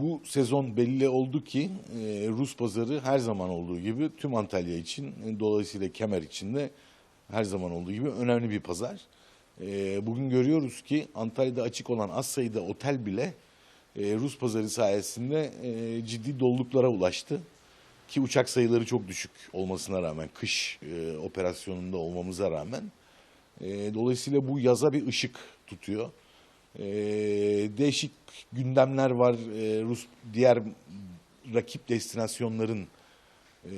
Bu sezon belli oldu ki e, Rus pazarı her zaman olduğu gibi tüm Antalya için e, dolayısıyla Kemer için de her zaman olduğu gibi önemli bir pazar. E, bugün görüyoruz ki Antalya'da açık olan az sayıda otel bile e, Rus pazarı sayesinde e, ciddi doluluklara ulaştı. Ki uçak sayıları çok düşük olmasına rağmen, kış e, operasyonunda olmamıza rağmen. E, dolayısıyla bu yaza bir ışık tutuyor. E, değişik gündemler var. E, Rus diğer rakip destinasyonların e,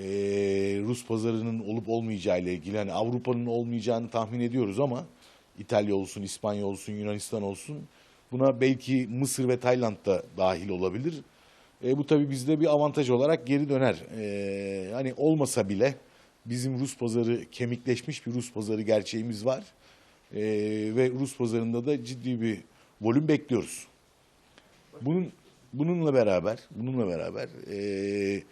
Rus pazarının olup olmayacağı ile ilgili. Hani Avrupa'nın olmayacağını tahmin ediyoruz ama İtalya olsun, İspanya olsun, Yunanistan olsun buna belki Mısır ve Tayland da dahil olabilir. E, bu tabii bizde bir avantaj olarak geri döner. E, hani olmasa bile bizim Rus pazarı kemikleşmiş bir Rus pazarı gerçeğimiz var. E, ve Rus pazarında da ciddi bir volüm bekliyoruz. Bunun bununla beraber, bununla beraber e,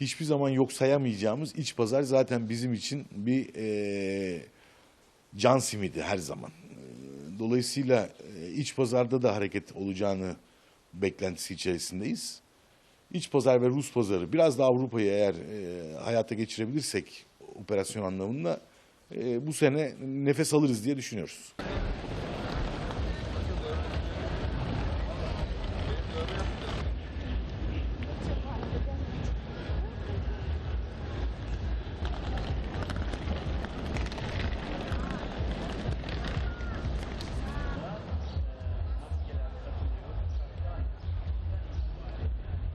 hiçbir zaman yok sayamayacağımız iç pazar zaten bizim için bir e, can simidi her zaman. E, Dolayısıyla e, iç pazarda da hareket olacağını beklentisi içerisindeyiz. İç pazar ve Rus pazarı biraz da Avrupa'yı eğer e, hayata geçirebilirsek operasyon anlamında e, bu sene nefes alırız diye düşünüyoruz.